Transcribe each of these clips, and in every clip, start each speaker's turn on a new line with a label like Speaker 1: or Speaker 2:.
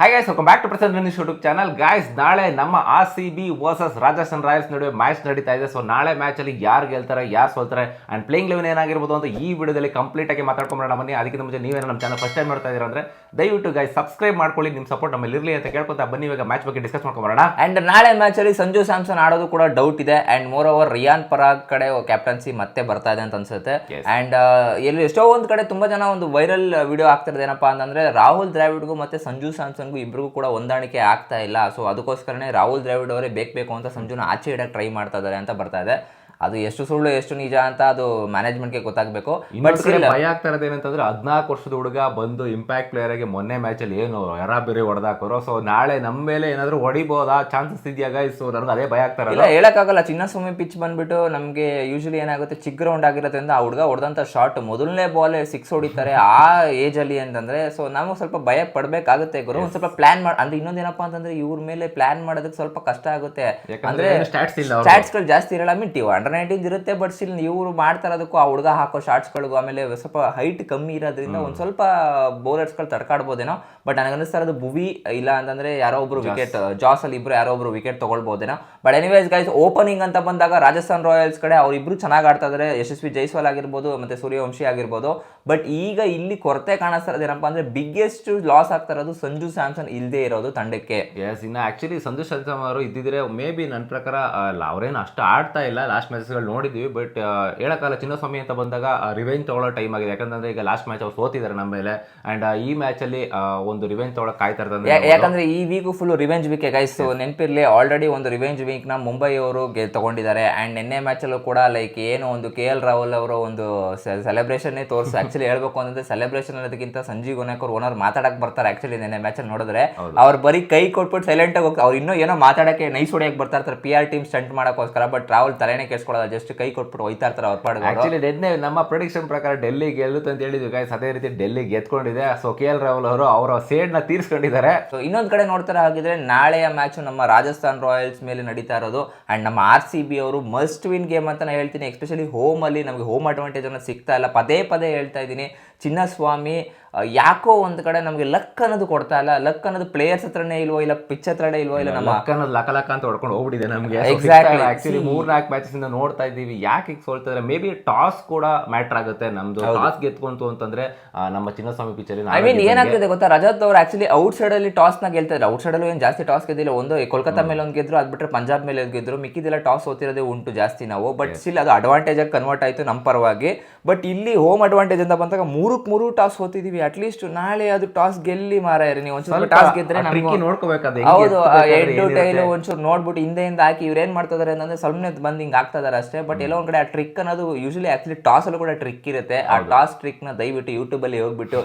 Speaker 1: Hi guys welcome back to Prasad news YouTube channel guys ನಾಳೆ ನಮ್ಮ R C B versus Rajasthan Royals ನಡುವೆ match ನಡೀತಾ ಇದೆ. So ನಾಳೆ ಮ್ಯಾಚ್ ಅಲ್ಲಿ ಯಾರು ಗೆಲ್ತಾರೆ ಯಾರು ಸೋಲ್ತಾರೆ ಅಂಡ್ ಪ್ಲೇಯಿಂಗ್ ಲೆವೆನ್ ಏನಾಗಿರ್ಬೋದು ಅಂತ ಈ ವಿಡಿಯೋದಲ್ಲಿ ಕಂಪ್ಲೀಟ್ ಆಗಿ ಮಾತಾಡ್ಕೊಂಬರೋಣ ಬನ್ನಿ ಅದಕ್ಕಿಂತ ಮುಂಚೆ ನೀವೇನೋ ನಮ್ಮ ಚಾನಲ್ ಫಸ್ಟ್ ಟೈಮ್ ನೋಡ್ತಾ ಇದ್ದೀರಾ ಅಂದ್ರೆ ದಯವಿಟ್ಟು ಗೈಸ್ ಸಬ್ಸ್ಕ್ರೈಬ್ ಮಾಡ್ಕೊಳ್ಳಿ. ನಿಮ್ಮ ಸಪೋರ್ಟ್ ನಮ್ಮಲ್ಲಿ ಇರಲಿ ಅಂತ ಕೇಳ್ಕೊತಾ ಬನ್ನಿ. ಇವಾಗ ಮ್ಯಾಚ್ ಬಗ್ಗೆ ಡಿಸ್ಕಸ್ ಮಾಡ್ಕೊಂಬರೋಣ
Speaker 2: ಅಂಡ್ ನಾಳೆ ಮ್ಯಾಚ್ ಅಲ್ಲಿ ಸಂಜು ಸ್ಯಾಮ್ಸನ್ ಆಡೋದು ಕೂಡ ಡೌಟ್ ಇದೆ. And moreover Riyan Parag ಕಡೆ ಕ್ಯಾಪ್ಟನ್ಸಿ ಮತ್ತೆ ಬರ್ತಾ ಇದೆ ಅಂತ ಅನ್ಸುತ್ತೆ. ಅಂಡ್ ಎಲ್ಲಿ ಎಷ್ಟೋ ಒಂದು ಕಡೆ ತುಂಬಾ ಜನ ಒಂದು ವೈರಲ್ ವಿಡಿಯೋ ಆಗ್ತಿರೋದು ಏನಪ್ಪಾ ಅಂತಂದ್ರೆ ರಾಹುಲ್ ದ್ರಾವಿಡ್ಗೂ ಮತ್ತೆ ಸಂಜು ಸ್ಯಾಮ್ಸನ್ಗೂ ಇಬ್ಬರಿಗೂ ಕೂಡ ಹೊಂದಾಣಿಕೆ ಆಗ್ತಾ ಇಲ್ಲ. ಸೊ ಅದಕ್ಕೋಸ್ಕರನೇ ರಾಹುಲ್ ದ್ರಾವಿಡ್ ಅವರೇ ಬೇಕು ಬೇಕು ಅಂತ ಸಂಜುನ ಆಚೆ ಇಡಕ್ಕೆ ಟ್ರೈ ಮಾಡ್ತಾ ಇದ್ದಾರೆ ಅಂತ ಬರ್ತಾ ಇದೆ. ಅದು ಎಷ್ಟು ಸುಳ್ಳು ಎಷ್ಟು ನಿಜ ಅಂತ ಅದು ಮ್ಯಾನೇಜ್ಮೆಂಟ್ಗೆ ಗೊತ್ತಾಗಬೇಕು. ಬಟ್
Speaker 1: ಭಯ ಆಗ್ತಾ ಇರೋದು ಏನಂತಂದ್ರೆ ಹದಿನಾಲ್ಕು ವರ್ಷದ ಹುಡುಗ ಬಂದು ಇಂಪ್ಯಾಕ್ಟ್ ಪ್ಲೇಯರ್ ಆಗಿ ಮೊನ್ನೆ ಮ್ಯಾಚ್ ಅಲ್ಲಿ ಏನು ಬೇರೆ ಹೊಡೆದಾಕೋರು ಸೊ ನಾಳೆ ನಮ್ಮ ಮೇಲೆ ಏನಾದ್ರು ಹೊಡಿಬೋದಾ? ಚಾನ್ಸಸ್ ಇದೆಯಾ ಗೈಸ್ ಸೊ ನನಗೆ ಅದೇ ಭಯ ಆಗ್ತಾ
Speaker 2: ಇಲ್ಲ
Speaker 1: ಹೇಳಕಾಗಲ್ಲ
Speaker 2: ಹೇಳಕ್ಕಾಗಲ್ಲ. ಚಿನ್ನಸ್ವಾಮಿ ಪಿಚ್ ಬಂದ್ಬಿಟ್ಟು ನಮಗೆ ಯೂಶಲಿ ಏನಾಗುತ್ತೆ ಚಿಕ್ಕ ಗ್ರೌಂಡ್ ಆಗಿರೋದ್ರಿಂದ ಆ ಹುಡುಗ ಹೊಡೆದಂತ ಶಾಟ್ ಮೊದಲನೇ ಬಾಲ್ ಸಿಕ್ಸ್ ಹೊಡಿತಾರೆ ಆ ಏಜ್ ಅಲ್ಲಿ ಅಂತಂದ್ರೆ ಸೊ ನಾವು ಸ್ವಲ್ಪ ಭಯ ಪಡಬೇಕಾಗುತ್ತೆ ಗುರು. ಒಂದ್ ಸ್ವಲ್ಪ ಪ್ಲಾನ್ ಮಾಡಿ ಅಂದ್ರೆ ಇನ್ನೊಂದೇನಪ್ಪ ಅಂತಂದ್ರೆ ಇವ್ರ ಮೇಲೆ ಪ್ಲಾನ್ ಮಾಡೋದಕ್ಕೆ ಸ್ವಲ್ಪ ಕಷ್ಟ ಆಗುತ್ತೆ.
Speaker 1: ಅಂದ್ರೆ ಸ್ಟಾಟ್ಸ್ ಇಲ್ಲ ಅವ್ರ್ದು.
Speaker 2: ಸ್ಟಾಟ್ಸ್ಗಳು ಜಾಸ್ತಿ ಇರಲ್ಲ. ಮೀನ್ ನೈನ್ಟೀನ್ ಇರುತ್ತೆ ಬಟ್ ಸ್ಟಿಲ್ ಇವರು ಮಾಡ್ತಾ ಇರೋದಕ್ಕೂ ಆ ಹುಡುಗ ಹಾಕೋ ಶಾರ್ಟ್ಸ್ಗಳಿಗೂ ಆಮೇಲೆ ಸ್ವಲ್ಪ ಹೈಟ್ ಕಮ್ಮಿ ಇರೋದ್ರಿಂದ ಒಂದು ಸ್ವಲ್ಪ ಬೌಲರ್ಸ್ಗಳು ತಡ್ಕಾಡ್ಬೋದೇನೋ ಬಟ್ ನನಗೆ ಅನಿಸ್ತಾ ಇರೋದು ಭುವಿ ಇಲ್ಲ ಅಂತಂದ್ರೆ ಯಾರೋ ಒಬ್ರು ವಿಕೆಟ್ ಜಾಸ್ ಅಲ್ಲಿ ಇಬ್ರು ಯಾರೋ ಒಬ್ರು ವಿಕೆಟ್ ತಗೊಳ್ಬೋದೇನೋ. ಬಟ್ ಎನಿವೇಸ್ ಗೈಸ್ ಓಪನಿಂಗ್ ಅಂತ ಬಂದಾಗ ರಾಜಸ್ಥಾನ್ ರಾಯಲ್ಸ್ ಕಡೆ ಅವರಿಬ್ರು ಚೆನ್ನಾಗಿ ಆಡ್ತಾ ಇದಾರೆ. ಯಶಸ್ವಿ ಜೈಸ್ವಾಲ್ ಆಗಿರ್ಬೋದು ಮತ್ತೆ ಸೂರ್ಯವಂಶಿ ಆಗಿರ್ಬೋದು. ಬಟ್ ಈಗ ಇಲ್ಲಿ ಕೊರತೆ ಕಾಣಿಸ್ತಾ ಇರೋದು ಏನಪ್ಪಾ ಅಂದ್ರೆ ಬಿಗ್ಗೆಸ್ಟ್ ಲಾಸ್ ಆಗ್ತಾ ಇರೋದು ಸಂಜು ಸ್ಯಾಮ್ಸನ್ ಇಲ್ಲದೆ ಇರೋದು ತಂಡಕ್ಕೆ.
Speaker 1: ಎಸ್ ಇನ್ನು ಆಕ್ಚುಲಿ ಸಂಜು ಸ್ಯಾಮ್ಸನ್ ಅವರು ಇದ್ದಿದ್ರೆ ಮೇ ಬಿ ನನ್ನ ಪ್ರಕಾರ ಅವ್ರೇನು ಅಷ್ಟು ಆಡ್ತಾ ಇಲ್ಲ. ಲಾಸ್ಟ್ ಮ್ಯಾಚಸ್ಗಳು ನೋಡಿದ್ವಿ ಬಟ್ ಹೇಳಕ್ಕಲ್ಲ ಚಿನ್ನಸ್ವಾಮಿ ಅಂತ ಬಂದಾಗ ರಿವೆಂಜ್ ತಗೊಳ್ಳೋ ಟೈಮ್ ಆಗಿದೆ. ಯಾಕಂದ್ರೆ ಈಗ ಲಾಸ್ಟ್ ಮ್ಯಾಚ್ ಅವ್ರು ಸೋತಿದ್ದಾರೆ ನಮ್ಮ ಮೇಲೆ. ಅಂಡ್ ಈ ಮ್ಯಾಚ್ ಅಲ್ಲಿ ಒಂದು ರಿವೆಂಜ್ ತಗೊಳಕ್ ಕಾಯ್ತಾ ಇರ್ತಾರೆ
Speaker 2: ಯಾಕಂದ್ರೆ ಈ week full revenge week guys ನೆನಪಿರ್ಲಿ already ಒಂದು ರಿವೆಂಜ್ ವೀಕ್ನ ಮುಂಬೈ ಅವರು ಗೆ ತಗೊಂಡಿದ್ದಾರೆ. ಅಂಡ್ ನಿನ್ನೆ ಮ್ಯಾಚ್ ಅಲ್ಲೂ ಕೂಡ ಲೈಕ್ ಏನು ಒಂದು ಕೆ ಎಲ್ ರಾಹುಲ್ ಅವರು ಒಂದು ಸೆಲೆಬ್ರೇಷನ್ ತೋರಿಸಿ ಆಕ್ಚುಲಿ ಹೇಳ್ಬೇಕು ಅಂತಂದ್ರೆ ಸೆಲೆಬ್ರೇಷನ್ ಅನ್ನೋದಕ್ಕಿಂತ ಸಂಜೀವ್ ಗುನೇಕರ್ ಓನರ್ ಮಾತಾಡಕ್ಕೆ ಬರ್ತಾರೆ ಆಕ್ಚುಲಿ ನಿನ್ನೆ ಮ್ಯಾಚ್ ಅಲ್ಲಿ ನೋಡಿದ್ರೆ. ಅವ್ರು ಬರೀ ಕೈ ಕೊಟ್ಬಿಟ್ಟು ಸೈಲೆಂಟ್ ಆಗಿ ಹೋಗ್ತಾರೆ ಅವ್ರು ಇನ್ನೂ ಏನೋ ಮಾತಾಡಕ್ಕೆ ನೈಸ್ ಹೊಡೆಯಕ್ಕೆ ಬರ್ತಾ ಇರ್ತಾರೆ. ಪಿ ಆರ್ ಟೀಮ್ ಸ್ಟಂಟ್ ಮಾಡೋಕ್ಕೋಸ್ಕರ ಬಟ್ ರಾಹುಲ್ ತಲೆನೇ ಕೇಳಿಸ್ಕೊಳ್ಳೋದು ಜಸ್ಟ್ ಕೈ ಕೊಟ್ಬಿಟ್ಟು ಹೋಯ್ತಾ ಇರ್ತಾರೆ ಅವ್ರ ಪಾಡ್ಗೆ.
Speaker 1: ಆಕ್ಚುಲಿ ನಿನ್ನೆ ನಮ್ಮ ಪ್ರೊಡಿಕ್ಷನ್ ಪ್ರಕಾರ ಡೆಲ್ಲಿ ಗೆಲ್ಲುತ್ತೆ ಅಂತ ಹೇಳಿದ್ವಿ ಗೈಸ್ ಅದೇ ರೀತಿ ಡೆಲ್ಲಿ ಗೆದ್ಕೊಂಡಿದೆ. ಸೊ ಕೆ ಎಲ್ ರಾಹುಲ್ ಅವರು ಅವರ ಸೇಡ್ನ ತೀರಿಸ್ಕೊಂಡಿದ್ದಾರೆ ತೀರ್ಸ್ಕೊಂಡಿದ್ದಾರೆ.
Speaker 2: ಸೊ ಇನ್ನೊಂದು ಕಡೆ ನೋಡ್ತಾರೆ ಹಾಗಿದ್ರೆ ನಾಳೆಯ ಮ್ಯಾಚ್ ನಮ್ಮ ರಾಜಸ್ಥಾನ್ ರಾಯಲ್ಸ್ ಮೇಲೆ ನಡೀತಾ ಇರೋದು. ಅಂಡ್ ನಮ್ಮ ಆರ್ ಸಿ ಬಿ ಅವರು ಮಸ್ಟ್ ವಿನ್ ಗೇಮ್ ಅಂತ ನಾನು ಹೇಳ್ತೀನಿ. ಎಸ್ಪೆಷಲಿ ಹೋಮ್ ಅಲ್ಲಿ ನಮಗೆ ಹೋಮ್ ಅಡ್ವಾಂಟೇಜ್ ಅನ್ನ ಸಿಗ್ತಾ ಇಲ್ಲ. ಪದೇ ಪದೇ ಹೇಳ್ತಾ ಇದ್ದೀನಿ. ಚಿನ್ನಸ್ವಾಮಿ ಯಾಕೋ ಒಂದ್ ಕಡೆ ನಮಗೆ ಲಕ್ ಅನ್ನೋದು ಕೊಡ್ತಾ ಇಲ್ಲ. ಲಕ್ ಅನ್ನೋದು ಪ್ಲೇಯರ್ಸ್ ಹತ್ರನೇ ಇಲ್ವೋ ಇಲ್ಲ ಪಿಚ್ ಹತ್ರನೇ ಇಲ್ವೋ ಇಲ್ಲ ನಮ್ಮ
Speaker 1: ಲಕ್ ಅನ್ನೋದು ಲಕ ಲಕ ಅಂತ ಹೊಡ್ಕೊಂಡು ಹೋಗ್ಬಿಟ್ಟಿದೆ ನಮಗೆ.
Speaker 2: ಎಕ್ಸಾಕ್ಟ್ಲಿ
Speaker 1: ಆಕ್ಚುಲಿ ಮೂರ್ ನಾಲ್ಕು ಮ್ಯಾಚಸ್ ಇಂದ ನೋಡ್ತಾ ಇದ್ದೀವಿ. ಯಾಕೆ ಈಗ ಸೋಲ್ತಿದ್ರೆ? ಮೇ ಬಿ ಟಾಸ್ ಕೂಡ ಮ್ಯಾಟರ್ ಆಗುತ್ತೆ ನಮ್ದು. ಟಾಸ್ ಗೆದ್ಕೊಂತು ಅಂತಂದ್ರೆ ನಮ್ಮ ಚಿನ್ನಸ್ವಾಮಿ ಪಿಚ್ ಅಲ್ಲಿ
Speaker 2: ಐ ಮೀನ್ ಏನಾಗ್ತಿದೆ ಗೊತ್ತಾ? ರಜತ್ ಅವ್ರು ಆಕ್ಚುಲಿ ಔಟ್ ಸೈಡ್ ಅಲ್ಲಿ ಟಾಸ್ನ ಗೆಲ್ತಾ ಇದ್ರು ಔಟ್ ಸೈಡ್ ಅಲ್ಲಿ ಏನು ಜಾಸ್ತಿ ಟಾಸ್ ಗೆದ್ದಿಲ್ಲ. ಒಂದು ಕೋಲ್ಕತ್ತಾ ಮೇಲೆ ಒಂದು ಗೆದ್ರು ಅದ್ ಬಿಟ್ರೆ ಪಂಜಾಬ್ ಮೇಲೆ ಒಂದ್ ಗೆದ್ರು. ಮಿಕ್ಕಿದೆಲ್ಲ ಟಾಸ್ ಓದ್ತಿರೋದೇ ಉಂಟು ಜಾಸ್ತಿ ನಾವು. ಬಟ್ ಸ್ಟಿಲ್ ಅದು ಅಡ್ವಾಂಟೇಜ್ ಆಗಿ ಕನ್ವರ್ಟ್ ಆಯ್ತು ನಮ್ಮ ಪರವಾಗಿ. ಬಟ್ ಇಲ್ಲಿ ಹೋಮ್ ಅಡ್ವಾಂಟೇಜ್ ಅಂತ ಬಂದಾಗ ಮೂರಕ್ಕೆ ಮೂರು ಟಾಸ್ ಓದ್ತಿದೀವಿ ಅಟ್ಲೀಸ್ಟ್ ನಾಳೆ ಅದು ಟಾಸ್ ಗೆಲ್ಲಿ ಮಾರಾಯರಿ ನೀವು. ಒಂಚೂರು ಟಾಸ್ ಗೆದ್ರೆ ನಮ್ಗೆ
Speaker 1: ಟ್ರಿಕ್ಕಿ ನೋಡ್ಕೋಬೇಕಾದ್ರೆ
Speaker 2: ಹೌದು ಎಡ್ಡು ಟೈಲು ಒಂಚೂರು ನೋಡ್ಬಿಟ್ಟು ಹಿಂದೆಯಿಂದ ಹಾಕಿ ಇವ್ರು ಏನ್ ಮಾಡ್ತಾ ಇದಾರೆ ಅಂತಂದ್ರೆ ಸುಮ್ಮನೆ ಬಂದು ಹಿಂಗ್ ಆಗ್ತಿದಾರೆ ಅಷ್ಟೇ. ಬಟ್ ಎಲ್ಲೋ ಒಂದ್ ಕಡೆ ಆ ಟ್ರಿಕ್ ಅನ್ನೋದು ಯೂಶಲಿ ಆಕ್ಚುಲಿ ಟಾಸ್ ಅಲ್ಲೂ ಕೂಡ ಟ್ರಿಕ್ ಇರುತ್ತೆ. ಆ ಟಾಸ್ ಟ್ರಿಕ್ನ ದಯವಿಟ್ಟು ಯೂಟ್ಯೂಬ್ ಅಲ್ಲಿ ಹೋಗ್ಬಿಟ್ಟು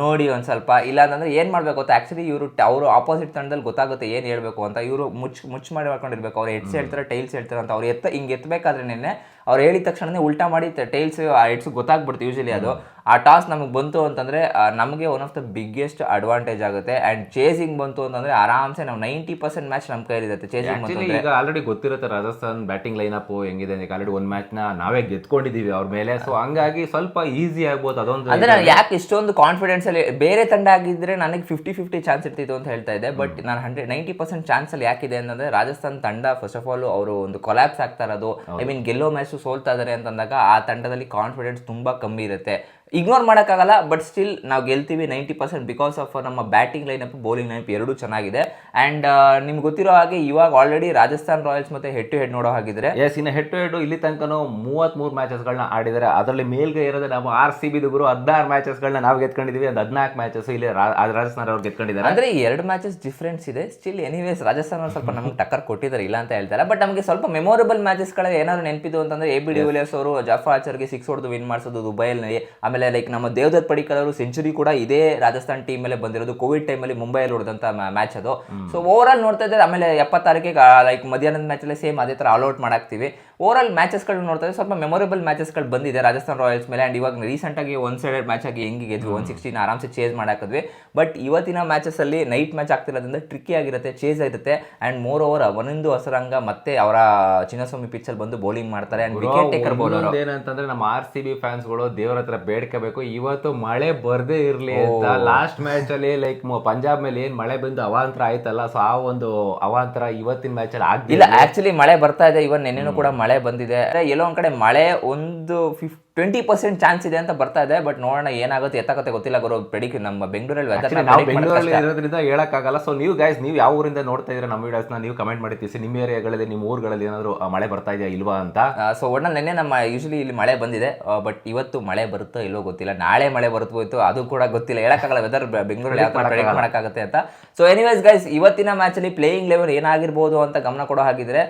Speaker 2: ನೋಡಿ ಒಂದ್ ಸ್ವಲ್ಪ. ಇಲ್ಲ ಅಂತಂದ್ರೆ ಏನ್ ಮಾಡ್ಬೇಕು ಅಂತ ಆಕ್ಚುಲಿ ಇವರು ಅವರು ಆಪೋಸಿಟ್ ತಂಡದಲ್ಲಿ ಗೊತ್ತಾಗುತ್ತೆ ಏನ್ ಹೇಳ್ಬೇಕು ಅಂತ. ಇವರು ಮುಚ್ ಮುಚ್ಚ್ ಮಾಡಿ ಮಾಡ್ಕೊಂಡಿರ್ಬೇಕು. ಅವ್ರು ಹೆಡ್ಸ್ ಹೇಳ್ತಾರೆ ಟೈಲ್ಸ್ ಹೇಳ್ತಾರೆ ಅಂತ. ಅವ್ರು ಎತ್ತ ಹಿಂಗೆ ಎತ್ತಬೇಕಾದ್ರೆ ನಿನ್ನೆ ಅವ್ರು ಹೇಳಿದ ತಕ್ಷಣನೇ ಉಲ್ಟಾ ಮಾಡಿ ಟೈಲ್ಸ್ ಆ ಹೆಡ್ಸ್ ಗೊತ್ತಾಗ್ಬಿಡ್ತು ಯೂಶಲಿ ಅದು. ಆ ಟಾಸ್ ನಮಗೆ ಬಂತು ಅಂತಂದರೆ ನಮಗೆ one of the biggest advantage ಆಗುತ್ತೆ. ಆ್ಯಂಡ್ ಚೇಸಿಂಗ್ ಬಂತು ಅಂತಂದರೆ ಆರಾಮ್ಸೆ ನಾವು ನೈಂಟಿ ಪರ್ಸೆಂಟ್ ಮ್ಯಾಚ್ ನಮ್ಮ ಕೈಲಿರುತ್ತೆ ಚೇಸಿಂಗ್ ಬಂತು
Speaker 1: ಈಗ ಆಲ್ರೆಡಿ ಗೊತ್ತಿರುತ್ತೆ ರಾಜಸ್ಥಾನ್ ಬ್ಯಾಟಿಂಗ್ ಲೈನ್ ಅಪ್ ಹೆಂಗಿದೆ ಈಗ ಆಲ್ರೆಡಿ ಒಂದು ಮ್ಯಾಚ್ನ ನಾವೇ ಗೆದ್ಕೊಂಡಿದ್ದೀವಿ ಅವ್ರ ಮೇಲೆ. ಸೊ ಹಂಗಾಗಿ ಸ್ವಲ್ಪ ಈಸಿ ಆಗ್ಬೋದು ಅದೊಂದು
Speaker 2: ಅಂದರೆ ಯಾಕೆ ಇಷ್ಟೊಂದು ಕಾನ್ಫಿಡೆನ್ಸ್ ಅಲ್ಲಿ ಬೇರೆ ತಂಡ ಆಗಿದ್ದರೆ ನನಗೆ ಫಿಫ್ಟಿ ಫಿಫ್ಟಿ ಚಾನ್ಸ್ ಇರ್ತಿತ್ತು ಅಂತ ಹೇಳ್ತಾ ಇದ್ದೆ. ಬಟ್ ನಾನು ಹಂಡ್ರೆಡ್ ನೈಂಟಿ ಪರ್ಸೆಂಟ್ ಚಾನ್ಸ್ ಅಲ್ಲಿ ಯಾಕಿದೆ ಅಂತಂದರೆ ರಾಜಸ್ಥಾನ್ ತಂಡ ಫಸ್ಟ್ ಆಫ್ ಆಲ್ ಅವರು ಒಂದು ಕೊಲ್ಯಾಪ್ಸ್ ಆಗ್ತಾ ಇರೋದು. ಐ ಮೀನ್ ಗೆಲ್ಲೋ ಮ್ಯಾಚ್ ಸೋಲ್ತಾ ಇದ್ದಾರೆ ಅಂತಂದಾಗ ಆ ತಂಡದಲ್ಲಿ ಕಾನ್ಫಿಡೆನ್ಸ್ ತುಂಬ ಕಮ್ಮಿ ಇರುತ್ತೆ. ಇಗ್ನೋರ್ ಮಾಡೋಕ್ಕಾಗಲ್ಲ ಬಟ್ ಸ್ಟಿಲ್ ನಾವು ಗೆಲ್ತೀವಿ ನೈಂಟಿ ಪರ್ಸೆಂಟ್ ಬಿಕಾಸ್ ಆಫ್ ನಮ್ಮ ಬ್ಯಾಟಿಂಗ್ ಲೈನಪ್ ಬೌಲಿಂಗ್ ಲೈನಪ್ ಎರಡೂ ಚೆನ್ನಾಗಿದೆ. ಆ್ಯಂಡ್ ನಿಮ್ಗೆ ಗೊತ್ತಿರೋ ಹಾಗೆ ಇವಾಗ ಆಲ್ರೆಡಿ ರಾಜಸ್ಥಾನ್ ರಾಯಲ್ಸ್ ಮತ್ತೆ ಹೆಡ್ ಟು ಹೆಡ್ ನೋಡೋ ಹಾಗಿದ್ರೆ
Speaker 1: ಎಸ್ ಇನ್ನು ಹೆಡ್ ಟು ಹೆಡ್ ಇಲ್ಲಿ ತನಕನೂ ಮೂವತ್ತ್ ಮೂರು ಮ್ಯಾಚಸ್ಗಳನ್ನ ಆಡಿದ್ದಾರೆ. ಅದರಲ್ಲಿ ಮೇಲ್ಗೆ ಇರೋದೇ ನಾವು ಆರ್ ಸಿ ಬಿ ಗುರು. ಹದಿನಾರು ಮ್ಯಾಚಸ್ಗಳನ್ನ ನಾವು ಗೆದ್ಕೊಂಡಿದ್ದೀವಿ ಅದು ಹದಿನಾಲ್ಕು ಮ್ಯಾಚಸ್ ಇಲ್ಲಿ ರಾಜಸ್ಥಾನ್ ಅವ್ರು ಗೆದ್ಕೊಂಡಿದ್ದಾರೆ.
Speaker 2: ಅಂದ್ರೆ ಈ ಎರಡು ಮ್ಯಾಚಸ್ ಡಿಫ್ರೆನ್ಸ್ ಇದೆ. ಸ್ಟಿಲ್ ಎನಿವೇಸ್ ರಾಜಸ್ಥಾನ್ ಅವ್ರು ಸ್ವಲ್ಪ ನಮ್ಗೆ ಟಕ್ಕರ್ ಕೊಟ್ಟಿದ್ದಾರೆ ಇಲ್ಲ ಅಂತ ಹೇಳ್ತಾರೆ ಬಟ್ ನಮಗೆ ಸ್ವಲ್ಪ ಮೆಮೊರಬಲ್ ಮ್ಯಾಚಸ್ಗಳ ಏನಾದ್ರು ನೆನಪಿದ್ದು ಅಂತಂದ್ರೆ ಎ ಬಿ ಡಿವಿಲಿಯರ್ಸ್ ಅವರು ಜಫಾ ಆಚರ್ಗೆ ಸಿಕ್ಸ್ ಹೊಡೆದು ವಿನ್ ಮಾಡಿಸೋದು ದುಬೈಯಲ್ಲಿ ಆಮೇಲೆ ಲೈಕ್ ನಮ್ಮ ದೇವದತ್ ಪಡಿಕರ್ ಅವರು ಸೆಂಚುರಿ ಕೂಡ ಇದೇ ರಾಜಸ್ಥಾನ್ ಟೀಮ್ ಮೇಲೆ ಬಂದಿರೋದು ಕೋವಿಡ್ ಟೈಮಲ್ಲಿ ಮುಂಬೈಯಲ್ಲಿ ಹೊಡೆದಂತ ಮ್ಯಾಚ್ ಅದು. ಸೊ ಓವರ್ ಆಲ್ ನೋಡ್ತಾ ಇದ್ದಾರೆ ಆಮೇಲೆ ಎಪ್ಪತ್ತಾರಕ್ಕೆ ಲೈಕ್ ಮಧ್ಯಾಹ್ನದ ಮ್ಯಾಚಲ್ಲಿ ಸೇಮ್ ಅದೇ ಥರ ಆಲ್ಔಟ್ ಮಾಡಾಕ್ತೀವಿ. ಓವರ್ ಆಲ್ ಮ್ಯಾಚಸ್ಗಳು ನೋಡ್ತಾ ಇದ್ರೆ ಸ್ವಲ್ಪ ಮೆಮೊರೇಬಲ್ ಮ್ಯಾಚಸ್ಗಳು ಬಂದಿದೆ. ರಾಜಸ್ಥಾನ್ ರಾಯಲ್ಸ್ ಮೇಲೆ ಆ್ಯಂಡ್ ಇವಾಗ ರೀಸೆಂಟ್ ಆಗಿ ಒನ್ ಸೈಡೆಡ್ ಮ್ಯಾಚ್ ಆಗಿ ಹೆಂಗೆ ಗೆದ್ವಿ ಒನ್ ಸಿಕ್ಸ್ಟಿನ ಆರಾಮ್ಸೆ ಚೇಸ್ ಮಾಡಾಕಿದ್ವಿ. ಬಟ್ ಇವತ್ತಿನ ಮ್ಯಾಚಸ್ಸಲ್ಲಿ ನೈಟ್ ಮ್ಯಾಚ್ ಆಗ್ತಿರೋದ್ರಿಂದ ಟ್ರಿಕ್ಕಿ ಆಗಿರುತ್ತೆ ಚೇಸ್ ಆಗಿರುತ್ತೆ. ಆ್ಯಂಡ್ ಮೋರ್ ಓವರ್ ಒಂದೊಂದು ಹಸರಂಗ ಮತ್ತೆ ಅವರ ಚಿನ್ನಸ್ವಾಮಿ ಪಿಚ್ಚಲ್ಲಿ ಬಂದು ಬೌಲಿಂಗ್ ಮಾಡ್ತಾರೆ ಆ್ಯಂಡ್ ವಿಕೆಟ್ ಟೇಕರ್ ಬೌಲರ್
Speaker 1: ಏನಂತಂದ್ರೆ ನಮ್ಮ ಆರ್ ಸಿ ಬಿ ಫ್ಯಾನ್ಸ್ಗಳು ದೇವರ ಹತ್ರ ಬೇಡ್ಕೋಬೇಕು. ಇವತ್ತು ಮಳೆ ಬರದೇ ಇರಲಿ ಅಂತ ಲಾಸ್ಟ್ ಮ್ಯಾಚ್ ಅಲ್ಲಿ ಲೈಕ್ ಪಂಜಾಬ್ ಮೇಲೆ ಏನು ಮಳೆ ಬಂದು ಅವಾಂತರ ಆಯ್ತಲ್ಲ ಸೊ ಆ ಒಂದು ಅವಾಂತರ ಇವತ್ತಿನ ಮ್ಯಾಚಲ್ಲಿ ಆಗಿಲ್ಲ
Speaker 2: ಆ್ಯಕ್ಚುಲಿ ಆಕ್ಚುಲಿ ಮಳೆ ಬರ್ತಾ ಇದೆ. ಇವನ್ ನೆನ್ನೆನೂ ಕೂಡ ಮಳೆ ಬಂದಿದೆ. ಎಲ್ಲೋ ಒಂದ್ ಕಡೆ ಮಳೆ ಒಂದು ಫಿಫ್ ಟ್ವೆಂಟಿ ಪರ್ಸೆಂಟ್ ಚಾನ್ಸ್ ಇದೆ ಅಂತ ಬರ್ತಾ ಇದೆ ಬಟ್ ನೋಡೋಣ ಏನಾಗುತ್ತೆ ಎತ್ತಕತ್ತೆ ಗೊತ್ತಿಲ್ಲ ಗುರು. ಪ್ರೆಡಿಕ್ ನಮ್ಮ ಬೆಂಗಳೂರಲ್ಲಿ
Speaker 1: ವೆದರ್ ನಾವು ಬೆಂಗಳೂರಲ್ಲಿ ಇರೋದ್ರಿಂದ ಹೇಳೋಕ್ಕಾಗಲ್ಲ. ಸೊ ನೀವು ಗೈಸ್ ನೀವು ಯಾವ ಊರಿಂದ ನೋಡ್ತಾ ಇದ್ರೆ ನಮ್ಮ ವಿಡಿಯೋಸ್ ನೀವು ಕಮೆಂಟ್ ಮಾಡಿ ತಿಳಿಸಿ. ನಿಮ್ಮ ಏರಿಯಾಗಳಲ್ಲಿ ನಿಮ್ಮ ಊರುಗಳಲ್ಲಿ ಏನಾದರೂ ಮಳೆ ಬರ್ತಾ ಇದೆಯಾ ಇಲ್ವಾ ಅಂತ?
Speaker 2: ಸೊ ಒಟ್ನಲ್ಲಿ ನೆನ್ನೆ ನಮ್ಮ ಯೂಶಲಿ ಇಲ್ಲಿ ಮಳೆ ಬಂದಿದೆ. ಬಟ್ ಇವತ್ತು ಮಳೆ ಬರುತ್ತೋ ಇಲ್ಲೋ ಗೊತ್ತಿಲ್ಲ. ನಾಳೆ ಮಳೆ ಬರುತ್ತೋ ಹೋಯ್ತು ಅದು ಕೂಡ ಗೊತ್ತಿಲ್ಲ. ಹೇಳೋಕ್ಕಾಗಲ್ಲ ವೆದರ್ ಬೆಂಗಳೂರಲ್ಲಿ ಯಾವ ಥರ ಪ್ರೆಡಿಕ್ಟ್ ಮಾಡೋಕ್ಕಾಗುತ್ತೆ ಅಂತ. ಸೊ ಎನಿವೇಸ್ ಗೈಸ್ ಇವತ್ತಿನ ಮ್ಯಾಚಲ್ಲಿ ಪ್ಲೇಯಿಂಗ್ ಲೆವೆಲ್ ಏನಾಗಿರ್ಬೋದು ಅಂತ ಗಮನ ಕೊಡೋ ಹಾಗಿದ್ರೆ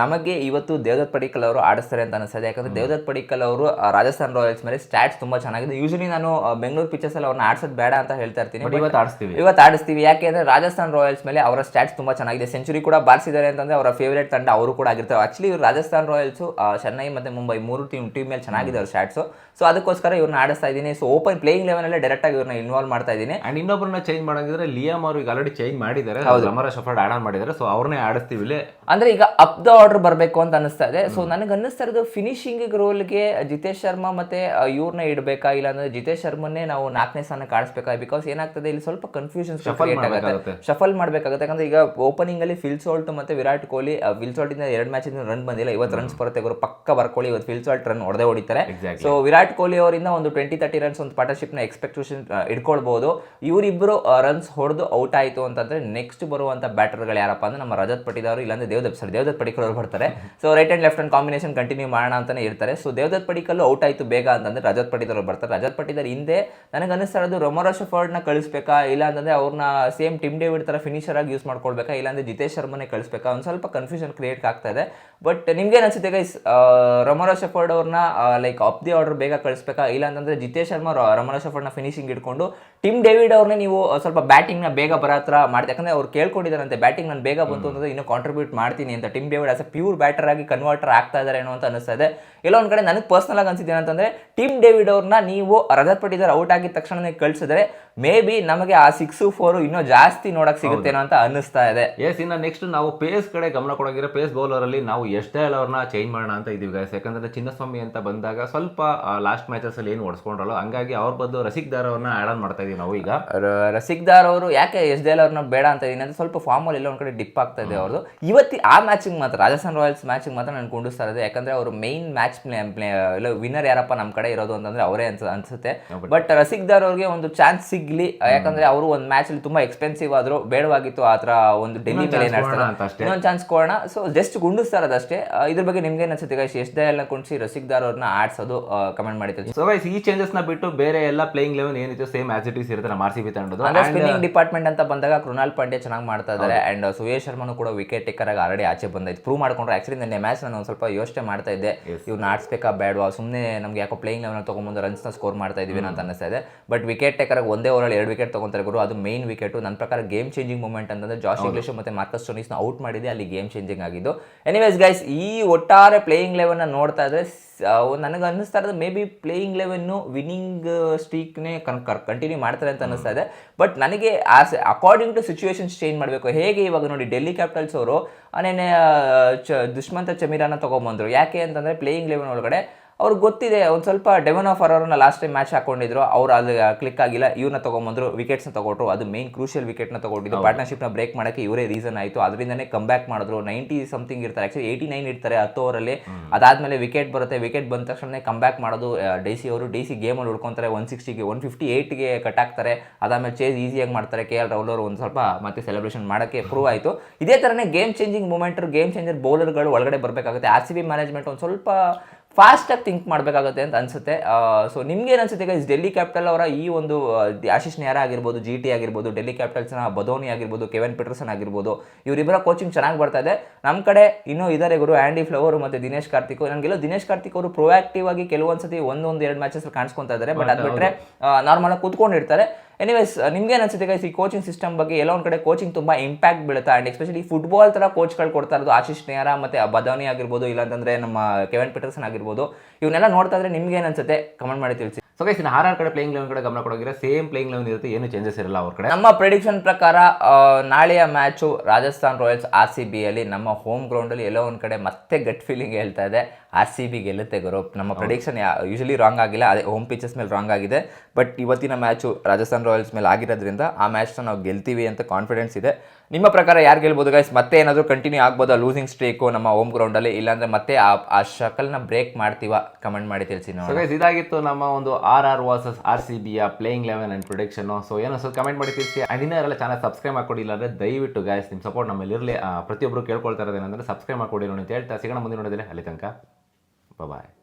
Speaker 2: ನಮಗೆ ಇವತ್ತು ದೇವದತ್ ಪಡಿಕಲ್ ಅವರು ಆಡಿಸ್ತಾರೆ ಅಂತ ಅನಿಸ್ತದೆ ಯಾಕಂದ್ರೆ ದೇವದತ್ ಪಡಿಕಲ್ ಅವರು ರಾಜಸ್ಥಾನ್ ರಾಯಲ್ಸ್ ಮೇಲೆ ಸ್ಟ್ಯಾಟ್ಸ್ ತುಂಬಾ ಚೆನ್ನಾಗಿದೆ. ಯೂಶಲಿ ನಾನು ಬೆಂಗಳೂರು ಪಿಚರ್ಸ್ ಅಲ್ಲಿ ಅವ್ರನ್ನ ಆಡ್ಸೋದು ಬೇಡ ಅಂತ ಹೇಳ್ತಾ ಇರ್ತೀನಿ.
Speaker 1: ಇವತ್ತು ಆಡಿಸ್ತೀವಿ.
Speaker 2: ಇವತ್ತು ಆಡಿಸ್ತೀವಿ. ಯಾಕೆ ಅಂದ್ರೆ ರಾಜಸ್ಥಾನ್ ರಾಯಲ್ಸ್ ಮೇಲೆ ಅವರ ಸ್ಟ್ಯಾಟ್ಸ್ ತುಂಬಾ ಚೆನ್ನಾಗಿದೆ. ಸೆಂಚುರಿ ಕೂಡ ಬಾರಿಸಿದ್ದಾರೆ ಅಂತಂದ್ರೆ ಅವರ ಫೇವರೇಟ್ ತಂಡ ಅವರು ಕೂಡ ಆಗಿರ್ತಾರೆ. ಆಕ್ಚುಲಿ ಇವರು ರಾಜಸ್ಥಾನ್ ರಾಯಲ್ಸ್ ಚೆನ್ನೈ ಮತ್ತೆ ಮುಂಬೈ ಮೂರು ಟೀಮ್ ಟೀಮ್ ಮೇಲೆ ಚೆನ್ನಾಗಿದೆ ಅವ್ರ ಸ್ಟ್ಯಾಟ್ಸ್ ಸೊ ಅದಕ್ಕೋಸ್ಕರ ಇವ್ರನ್ನ ಆಡಿಸ್ತಾ ಇದ್ದೀನಿ. ಸೊ ಓಪನ್ ಪ್ಲೇಯಿಂಗ್ ಲೆವೆನ್ ಅಲ್ಲೇ ಡೈರೆಕ್ಟ್ ಆಗಿ ಇವ್ರನ್ನ ಇನ್ವಾಲ್ವ್ ಮಾಡ್ತಾ ಇದ್ದೀನಿ.
Speaker 1: ಅಂಡ್ ಇನ್ನೊಬ್ಬರನ್ನ ಚೇಂಜ್ ಮಾಡೋದಿದ್ರೆ ಲಿಯಮ್ ಅವರು ಈಗ ಆಲ್ರೆಡಿ ಚೇಂಜ್ ಮಾಡಿದ್ದಾರೆ. ರಮರ ಶಫರ್ಡ್ ಆಡ್ ಆನ್ ಮಾಡಿದ್ದಾರೆ. ಸೊ ಅವ್ರನ್ನೇ ಆಡಿಸ್ತೀವಿ ಇಲ್ಲಿ.
Speaker 2: ಅಂದ್ರೆ ಈಗ ಅಪ್ ದ ಆರ್ಡರ್ ಬರಬೇಕು ಅಂತ ಅನಿಸ್ತಾ ಇದೆ. ಸೊ ನನಗೆ ಅನ್ನಿಸ್ತಾ ಇರೋದು ಫಿನಿಶಿಂಗ್ ರೋಲ್ಗೆ ಜಿತೇಶ್ ಶರ್ಮಾ ಮತ್ತೆ ಇವ್ರನ್ನ ಇಡಬೇಕಾ? ಇಲ್ಲ ಅಂದ್ರೆ ಜಿತೇಶ್ ಶರ್ಮನ್ನೇ ನಾವು ನಾಲ್ಕನೇ ಸ್ಥಾನಕ್ಕೆ ಆಡಿಸ್ಬೇಕಾ ಬಿಕಾಸ್ ಏನಾಗ್ತದೆ ಇಲ್ಲಿ ಸ್ವಲ್ಪ ಕನ್ಫ್ಯೂಷನ್ ಆಗುತ್ತೆ. ಶಫಲ್ ಮಾಡ್ಬೇಕಾಗುತ್ತೆ. ಯಾಕಂದ್ರೆ ಈಗ ಓಪನಿಂಗ್ ಅಲ್ಲಿ ಫಿಲ್ ಸಾಲ್ಟ್ ಮತ್ತೆ ವಿರಾಟ್ ಕೊಹ್ಲಿ ಫಿಲ್ ಸಾಲ್ಟ್ ಇಂದ ಎರಡು ಮ್ಯಾಚ್ ಇಂದ ರನ್ ಬಂದಿಲ್ಲ. ಇವತ್ತು ರನ್ಸ್ ಬರುತ್ತೆ. ಇವರು ಪಕ್ಕ ಬರ್ಕೊಳ್ಳಿ. ಇವತ್ತು ಫಿಲ್ ಸಾಲ್ಟ್ ರನ್ ಹೊಡೆದೇ ಹೊಡಿತಾರೆ. ಸೊ ವಿರಾಟ್ ಕೊಹ್ಲಿ ಅವರಿಂದ ಒಂದು ಟ್ವೆಂಟಿ ತರ್ಟಿ ರನ್ಸ್ ಒಂದು ನ ಎಕ್ಸ್ಪೆಕ್ಟೇಷನ್ ಇಟ್ಕೊಳ್ಬಹುದು ಇವರಿಬ್ಬರು ರನ್ಸ್ ಹೊಡೆದು ಔಟ್ ಆಯ್ತು ಅಂತಂದ್ರೆ ನೆಕ್ಸ್ಟ್ ಬರುವಂತ ಬ್ಯಾಟರ್ಗಳು ಯಾರಪ್ಪ ಅಂದ್ರೆ ನಮ್ಮ ರಜತ್ ಪಟಿದಾರ್ ಇಲ್ಲಾಂದ್ರೆ ದೇವದತ್ ಸರ್ ದೇವದತ್ ಪಡಿಕಲ್ ಅವರು ಬರ್ತಾರೆ. So right and left and combination continue ಮಾಡೋಣ ಅಂತಾನೆ ಇರ್ತಾರೆ. ಸೊ ದೇವದತ್ ಪಡಿಕಲ್ ಔಟ್ ಆಯಿತು ಬೇಗ ಅಂತಂದರೆ ರಜತ್ ಅವ್ರು ಬರ್ತಾರೆ. ರಜತ್ ಪಟಿದಾರ್ ಹಿಂದೆ ನನಗೆ ಅನಿಸ್ತಾ ಇರೋದು ರೊಮರೋ ಶಫರ್ಡ್ನ ಕಳಿಸ್ಬೇಕಾ? ಇಲ್ಲ ಅವ್ರನ್ನ ಸೇಮ್ ಟಿಮ್ ಡೇವಿಡ್ ಥರ ಫಿನಿಷರ್ ಆಗಿ ಯೂಸ್ ಮಾಡ್ಕೊಳ್ಬೇಕಾ? ಇಲ್ಲಾಂದರೆ ಜಿತೇಶ್ ಶರ್ಮನೆ ಕಳಿಸ್ಬೇಕಾ? ಒಂದು ಸ್ವಲ್ಪ ಕನ್ಫ್ಯೂಷನ್ ಕ್ರಿಯೇಟ್ ಆಗ್ತಾ ಇದೆ. ಬಟ್ ನಿಮಗೆ ಅನಿಸುತ್ತೆ ಗೈಸ್ ರೊಮರೋ ಶಫರ್ಡ್ ಅವ್ರನ್ನ ಲೈಕ್ ಅಪ್ ದಿ ಆರ್ಡರ್ ಬೇಗ ಕಳಿಸ್ಬೇಕಾ? ಇಲ್ಲ ಅಂತಂದ್ರೆ ಜಿತೇಶ್ ಶರ್ಮಾ ರ- ರಮಣ ಶಫರ್ಡ್ನ ಫಿನಿಶಿಂಗ್ ಇಟ್ಕೊಂಡು ಟಿಮ್ ಡೇವಿಡ್ ಅವ್ರನ್ನೇ ನೀವು ಸ್ವಲ್ಪ ಬ್ಯಾಟಿಂಗ್ನ ಬೇಗ ಬರೋ ಹತ್ರ ಮಾಡಿ ಯಾಕಂದರೆ ಅವ್ರು ಕೇಳ್ಕೊಂಡಿದ್ದಾರಂತೆ ಬ್ಯಾಟಿಂಗ್ ನಾನು ಬೇಗ ಬಂತು ಅಂತಂದ್ರೆ ಇನ್ನೂ ಕಾಂಟ್ರಿಬ್ಯೂಟ್ ಮಾಡ್ತೀನಿ ಅಂತ. Tim David as a pure batter ಆಗಿ ಕನ್ವರ್ಟರ್ ಆಗ್ತಾ ಇದ್ದಾರೆ ಏನೋ ಅಂತ ಅನಿಸ್ತಾ ಇದೆ. ಎಲ್ಲೋ ಒಂದು ಕಡೆ ನನಗೆ ಪರ್ಸನಲ್ ಆಗಿ ಅನ್ಸಿದ್ದು ಏನಂತಂದ್ರೆ ಟಿಮ್ ಡೇವಿಡ್ ಅವ್ರನ್ನ ನೀವು ರಜತ್ ಪಟ್ಟಿದಾರ್ ಔಟ್ ಆಗಿದ ತಕ್ಷಣ ಕಳಿಸಿದ್ರೆ ಮೇ ಬಿ ನಮಗೆ ಆ ಸಿಕ್ಸ್ ಫೋರ್ ಇನ್ನೂ ಜಾಸ್ತಿ ನೋಡಕ್ ಸಿಗುತ್ತೇನೋ ಅಂತ ಅನಿಸ್ತಾ ಇದೆ.
Speaker 1: ಎಸ್ ಇನ್ನ ನೆಕ್ಸ್ಟ್ ನಾವು ಪೇಸ್ ಕಡೆ ಗಮನ ಕೊಡೋಗಿರೋ ಪೇಸ್ ಬೌಲರ್ ಅಲ್ಲಿ ನಾವು ಎಷ್ಟೇ ಅವ್ರನ್ನ ಚೇಂಜ್ ಮಾಡೋಣ ಅಂತ ಇದೀವಿ ಗಾಯ್ಸ್ ಯಾಕಂದ್ರೆ ಚಿನ್ನಸ್ವಾಮಿ ಅಂತ ಬಂದಾಗ ಸ್ವಲ್ಪ ಲಾಸ್ಟ್ ಮ್ಯಾಚಸ್ ಅಲ್ಲಿ ಏನು ಹೊಡ್ಸ್ಕೊಂಡ್ರಲ್ಲ ಹಂಗಾಗಿ ಅವ್ರ ಬದಲು ರಸಿಕ್ ದಾರ್ ಅವ್ರನ್ನ ಆಡ್ ಆನ್ ಮಾಡ್ತಾ ಇದೀವಿ ನಾವು ಈಗ.
Speaker 2: ರಸಿಕ್ ರಸಿಕ್ದಾರ್ ಅವರು ಯಾಕೆ ಎಸ್ ಡಿ ಎಲ್ ಅವ್ರನ್ನ ಬೇಡ ಅಂತ ಇದೀನಿ ಅಂದ್ರೆ ಸ್ವಲ್ಪ ಫಾರ್ಮ್ ಅಲ್ಲಿ ಎಲ್ಲ ಒಂದ್ ಕಡೆ ಡಿಪ್ ಆಗ್ತಾ ಇದೆ ಅವ್ರದ್ದು ಇವತ್ತಿ ಆ ಮ್ಯಾಚಿಂಗ್ ಮಾತ್ರ ರಾಜಸ್ಥಾನ್ ರಾಯಲ್ಸ್ ಮ್ಯಾಚಿಂಗ್ ಮಾತ್ರ ನಾನು ಕುಂಡಿಸ್ತಾ ಇದೆ ಯಾಕಂದ್ರೆ ಅವರು ಮೈನ್ ಮ್ಯಾಚ್ ವಿನ್ನರ್ ಯಾರಪ್ಪ ನಮ್ಮ ಕಡೆ ಇರೋದು ಅಂತಂದ್ರೆ ಅವರೇ ಅನ್ಸ ಅನ್ಸುತ್ತೆ. ಬಟ್ ರಸಿಕ್ ದಾರ್ ಅವ್ರಿಗೆ ಒಂದು ಚಾನ್ಸ್ ಸಿಗ್ಲಿ ಯಾಕಂದ್ರೆ ಅವರು ಒಂದು ಮ್ಯಾಚ್ ಅಲ್ಲಿ ತುಂಬಾ ಎಕ್ಸ್ಪೆನ್ಸಿವ್ ಆದ್ರು ಬೇಡವಾಗಿತ್ತು ಆತರ ಒಂದು ಡೆಲ್ಲಿ ಮೇಲೆ ಏನ್. ಇನ್ನೊಂದು ಚಾನ್ಸ್ ಕೊಡೋಣ. ಸೊ ಜಸ್ಟ್ ಗುಂಡಿಸ್ತಾರ ಅದಷ್ಟೇ ಇದ್ರ ಬಗ್ಗೆ ನಿಮ್ಗೆ ಅನ್ಸುತ್ತೆ ಗೈಸ್ ಎಸ್ ಎಲ್ಲ ಎಲ್ ಕುಣಿಸಿ ರಸಿಕ್ದಾರ್ ಅವ್ರನ್ನ ಆಡ್ಸೋದು ಕಮೆಂಟ್ ಮಾಡಿ
Speaker 1: ಸೊ ಗೈಸ್ ಈ ಚೇಂಜಸ್ನ ಬಿಟ್ಟು ಬೇರೆ ಎಲ್ಲ ಪ್ಲೇಯಿಂಗ್ ಲೆವೆನ್ ಏನಿತ್ತು ಸೇಮ್ ಆಸ್ ಇಟ್ ಇಸ್ ಇರುತ್ತೆ ನಮ್ಮ ಆರ್ ಸಿ ಬಿ ತಂಡದ್ದು.
Speaker 2: ಸ್ಪಿನ್ನಿಂಗ್ ಡಿಪಾರ್ಟ್ಮೆಂಟ್ ಅಂತ ಬಂದಾಗ ಕೃಣಾಲ್ ಪಾಂಡ್ಯ ಚೆನ್ನಾಗಿ ಮಾಡ್ತಾ ಇದ್ದಾರೆ ಅಂಡ್ ಸುಯೇಶ್ ಶರ್ಮನು ಕೂಡ ವಿಕೆಟ್ ಟೇಕರ್ ಆಗಿ ಆಲ್ರೆಡಿ ಆಚೆ ಬಂದೈತೆ. ಪ್ರೂವ್ ಮಾಡ್ಕೊಂಡ್ರೆ. ಆಕ್ಚುಲಿ ನನ್ನ ಮ್ಯಾಚ್ ನಾನು ಒಂದು ಸ್ವಲ್ಪ ಯೋಚನೆ ಮಾಡ್ತಾ ಇದ್ದೆ. ಇವ್ನ ಆಡ್ಸ್ಬೇಕಾ ಬೇಡವಾ? ಸುಮ್ಮನೆ ನಮ್ಗೆ ಯಾಕೋ ಪ್ಲೇಯಿಂಗ್ ಲೆವೆನ್ ರನ್ಸ್ನ ಸ್ಕೋರ್ ಮಾಡ್ತಾ ಇದೀವಿ ಅಂತ ಅನಿಸ್ತಾ ಇದೆ. ಬಟ್ ವಿಕೆಟ್ ಟೇಕರ್ ಆಗಿ ಒಂದೇ ಓವರಲ್ಲಿ ಎರಡು ವಿಕೆಟ್ ತಗೊಂತಾರೆ ಗುರು. ಅದು ಮೇನ್ ವಿಕೆಟ್ ನನ್ನ ಪ್ರಕಾರ ಗೇಮ್ ಚೇಂಜಿಂಗ್ ಮೂಮೆಂಟ್ ಅಂತಂದ್ರೆ ಜಾಶ್ ಇಂಗ್ಲಿಷ್ ಮತ್ತೆ ಮಾರ್ಕಸ್ ಟೋನಿಸ್ನ ಔಟ್ ಮಾಡಿದೆ. ಅಲ್ಲಿ ಗೇಮ್ ಚೇಂಜಿಂಗ್ ಆಗಿದ್ದು. ಎನಿವೇಸ್ ಗೈಸ್ ಈ ಒಟ್ಟಾರೆ ಪ್ಲೇಯಿಂಗ್ ಲೆವೆನ್ ನೋಡ್ತಾ ಇದ್ರೆ ನನಗೆ ಅನ್ನಿಸ್ತಾ ಇರೋದು maybe playing eleven winning ಸ್ಟ್ರೀಕ್ನೇ ಕಂಟಿನ್ಯೂ ಮಾಡ್ತಾರೆ ಅಂತ ಅನ್ನಿಸ್ತಾ ಇದೆ. ಬಟ್ ನನಗೆ as according to situations change ಮಾಡಬೇಕು. ಹೇಗೆ ಇವಾಗ ನೋಡಿ ಡೆಲ್ಲಿ ಕ್ಯಾಪಿಟಲ್ಸ್ ಅವರು ಅನೇನೆ ಚ ದುಷ್ಮಂತ ಚಮೀರಾನ ತೊಗೊಂಬಂದರು. ಯಾಕೆ ಅಂತಂದರೆ ಪ್ಲೇಯಿಂಗ್ ಲೆವೆನ್ ಒಳಗಡೆ ಅವ್ರಿಗೆ ಗೊತ್ತಿದೆ ಒಂದು ಸ್ವಲ್ಪ ಡೆವನ್ ಆಫ್ ಅವರನ್ನ ಲಾಸ್ಟ್ ಟೈಮ್ ಮ್ಯಾಚ್ ಹಾಕೊಂಡಿದ್ರು ಅವ್ರು ಅದು ಕ್ಲಿಕ್ ಆಗಿಲ್ಲ ಇವ್ರನ್ನ ತೊಗೊಂಬಂದ್ರು ವಿಕೆಟ್ಸ್ನ ತೊಗೊಟ್ರು ಅದು ಮೇನ್ ಕ್ರೂಷಿಯಲ್ ವಿಕೆಟ್ನ ತಗೊಂಡಿದ್ದು ಪಾರ್ಟ್ನರ್ಶಿಪ್ನ ಬ್ರೇಕ್ ಮಾಡೋಕ್ಕೆ ಇವರೇ ರೀಸನ್ ಆಯಿತು ಅದರಿಂದನೇ ಕಮ್ ಬ್ಯಾಕ್ ಮಾಡಿದ್ರು ನೈಂಟಿ ಸಮಥಿಂಗ್ ಇರ್ತಾರೆ ಆ್ಯಕ್ಚುಲಿ ಏಯ್ಟಿ ನೈನ್ ಇರ್ತಾರೆ ಹತ್ತು ಓವರಲ್ಲಿ ಅದಾದಮೇಲೆ ವಿಕೆಟ್ ಬರುತ್ತೆ ವಿಕೆಟ್ ಬಂದ ತಕ್ಷಣ ಕಮ್ ಬ್ಯಾಕ್ ಮಾಡೋದು ಸಿ ಅವರು ಡಿ ಸಿ ಗೇಮಲ್ಲಿ ಉಳ್ಕೊತಾರೆ ಒನ್ ಸಿಕ್ಸ್ಟಿಗೆ ಒನ್ ಫಿಫ್ಟಿ ಏಯ್ಟ್ಗೆ ಕಟ್ ಆಗ್ತಾರೆ ಅದಾದಮೇಲೆ ಚೇಸ್ ಈಸಿಯಾಗಿ ಮಾಡ್ತಾರೆ ಕೆ ಎಲ್ ರಾಹುಲ್ ಅವರು ಒಂದು ಸ್ವಲ್ಪ ಮತ್ತೆ ಸೆಲೆಬ್ರೇಷನ್ ಮಾಡೋಕ್ಕೆ ಪ್ರೂವ್ ಆಯಿತು. ಇದೇ ಥರನೇ game changing moment game changer ಬೌಲರ್ಗಳು ಒಳಗಡೆ ಬರಬೇಕಾಗುತ್ತೆ ಆರ್ ಸಿ ಬಿ ಮ್ಯಾನೇಜ್ಮೆಂಟ್ ಒಂದು ಸ್ವಲ್ಪ ಫಾಸ್ಟಾಗಿ ಥಿಂಕ್ ಮಾಡಬೇಕಾಗುತ್ತೆ ಅಂತ ಅನ್ಸುತ್ತೆ. ಸೊ ನಿಮ್ಗೆ ಏನು ಅನ್ಸುತ್ತೆ? ಈಗ ಡೆಲ್ಲಿ ಕ್ಯಾಪಿಟಲ್ ಅವರ ಈ ಒಂದು ಆಶೀಶ್ ನೇರ ಆಗಿರ್ಬೋದು ಜಿ ಟಿ ಆಗಿರ್ಬೋದು ಡೆಲ್ಲಿ ಕ್ಯಾಪಿಟಲ್ಸ್ನ ಬದೋನಿ ಆಗಿರ್ಬೋದು ಕೆವೆನ್ ಪೀಟರ್ಸನ್ ಆಗಿರ್ಬೋದು ಇವರಿಬ್ಬರ ಕೋಚಿಂಗ್ ಚೆನ್ನಾಗಿ ಬರ್ತಾ ಇದೆ. ನಮ್ಮ ಕಡೆ ಇನ್ನೂ ಇದಾರೆ ಗುರು ಆ್ಯಂಡಿ ಫ್ಲವರ್ ಮತ್ತು ದಿನೇಶ್ ಕಾರ್ತಿಕ್ ನನಗೆಲ್ಲ ದಿನೇಶ್ ಕಾರ್ತಿಕ್ ಅವರು ಪ್ರೊಆಕ್ಟಿವ್ ಆಗಿ ಕೆಲವೊಂದ್ಸತಿ ಒಂದೊಂದು ಎರಡು ಮ್ಯಾಚಸ್ ಕಾಣಿಸ್ಕೊತಾ ಇದ್ದಾರೆ ಬಟ್ ಅದು ಬಿಟ್ಟರೆ ನಾರ್ಮಲ್ ಆಗಿ ಕೂತ್ಕೊಂಡಿರ್ತಾರೆ. ಎನಿವೇಸ್ ನಿಮ್ಗೆ ಅನ್ಸುತ್ತೆ ಗೈಸ್ ಈ ಕೋಚಿಂಗ್ ಸಿಸ್ಟಮ್ ಬಗ್ಗೆ ಎಲ್ಲೋ ಒಂದು ಕಡೆ ಕೋಚಿಂಗ್ ತುಂಬ ಇಂಪ್ಯಾಕ್ಟ್ ಬೀಳುತ್ತೆ? ಆ್ಯಂಡ್ ಎಸ್ಪೆಷಲಿ ಫುಟ್ಬಾಲ್ ಥರ ಕೋಚ್ಗಳು ಕೊಡ್ತಾ ಇರೋದು ಆಶಿಷ್ ನೇರ ಮತ್ತು ಬದಾನಿ ಆಗಿರ್ಬೋದು, ಇಲ್ಲಾಂತಂದರೆ ನಮ್ಮ ಕೆವೆನ್ ಪೀಟರ್ಸನ್ ಆಗಿರ್ಬೋದು. ಇವನ್ನೆಲ್ಲ ನೋಡ್ತಾ ಇದ್ರೆ ನಿಮ್ಗೆ ಅನ್ಸುತ್ತೆ? ಕಮೆಂಟ್ ಮಾಡಿ ತಿಳಿಸಿ.
Speaker 1: ಸೊ ಗೈಸ್ ಇನ್ನು ಆರ್ ಕಡೆ ಪ್ಲೇಯಿಂಗ್ ಲೆವೆನ್ ಕಡೆ ಗಮನ ಕೊಡೋಗಿರೋ ಸೇಮ್ ಪ್ಲೇಯಿಂಗ್ ಲೆವೆನ್ ಇರುತ್ತೆ, ಏನು ಚೇಂಜಸ್ ಇರಲ್ಲ ಅವ್ರ ಕಡೆ.
Speaker 2: ನಮ್ಮ ಪ್ರಿಡಿಕ್ಷನ್ ಪ್ರಕಾರ ನಾಳೆಯ match Rajasthan Royals R C ಬಿಯಲ್ಲಿ ನಮ್ಮ ಹೋಮ್ ಗ್ರೌಂಡಲ್ಲಿ ಎಲ್ಲೋ ಒಂದು ಕಡೆ ಮತ್ತೆ ಗಟ್ ಫೀಲಿಂಗ್ ಹೇಳ್ತಾ ಇದೆ. ಆರ್ ಸಿ ಬಿ ಗೆಲ್ಲುತ್ತೆ ಗುರು ನಮ್ಮ ಪ್ರೊಡಿಕ್ಷನ್ ಯೂಶಲಿ ರಾಂಗ್ ಆಗಿಲ್ಲ. ಅದೇ ಹೋಮ್ ಪಿಚಸ್ ಮೇಲೆ ರಾಂಗ್ ಆಗಿದೆ. ಬಟ್ ಇವತ್ತಿನ ಮ್ಯಾಚು ರಾಜಸ್ಥಾನ್ ರಾಯಲ್ಸ್ ಮೇಲೆ ಆಗಿರೋದ್ರಿಂದ ಆ ಮ್ಯಾಚ್ನ ನಾವು ಗೆಲ್ತೀವಿ ಅಂತ ಕಾನ್ಫಿಡೆನ್ಸ್ ಇದೆ. ನಿಮ್ಮ ಪ್ರಕಾರ ಯಾರು ಗೆಲ್ಬೋದು ಗೈಸ್ ಮತ್ತೆ ಏನಾದರೂ ಕಂಟಿನ್ಯೂ ಆಗ್ಬೋದಾ ಲೂಸಿಂಗ್ ಸ್ಟ್ರೇಕು ನಮ್ಮ ಹೋಮ್ ಗ್ರೌಂಡಲ್ಲಿ ಇಲ್ಲಾಂದ್ರೆ ಮತ್ತೆ ಆ ಆ ಶಕಲ್ನ ಬ್ರೇಕ್ ಮಾಡ್ತೀವ? ಕಮೆಂಟ್ ಮಾಡಿ ತಿಳಿಸಿ ನಾವು
Speaker 1: ಗೈಸ್ ಇದಾಗಿತ್ತು ನಮ್ಮ ಒಂದು R R versus R C ಬಿಯ playing eleven and prediction so ಏನೋ ಸ್ವಲ್ಪ ಕಮೆಂಟ್ ಮಾಡಿ ತಿಳಿಸಿ. ಯಾರೆಲ್ಲ ಚಾನಲ್ ಸಬ್ಸ್ಕ್ರೈಬ್ ಮಾಡ್ಕೊಡಿಲ್ಲ ಅಂದರೆ ದಯವಿಟ್ಟು ಗೈಸ್ ನಿಮ್ಮ ಸಪೋರ್ಟ್ ನಮ್ಮಲ್ಲಿರಲಿ. ಪ್ರತಿಯೊಬ್ಬರು ಕೇಳ್ಕೊಳ್ತಾ ಇರೋದೇನೆಂದರೆ ಸಬ್ಸ್ಕ್ರೈಬ್ ಮಾಡ್ಕೊಡಿ ನೋಡಿ ಅಂತ ಹೇಳ್ತಾ. ಸಿಗೋಣ ಮುಂದೆ ನೋಡಿದ್ರೆ ಅಲ್ಲಿ ತನಕ. 拜拜。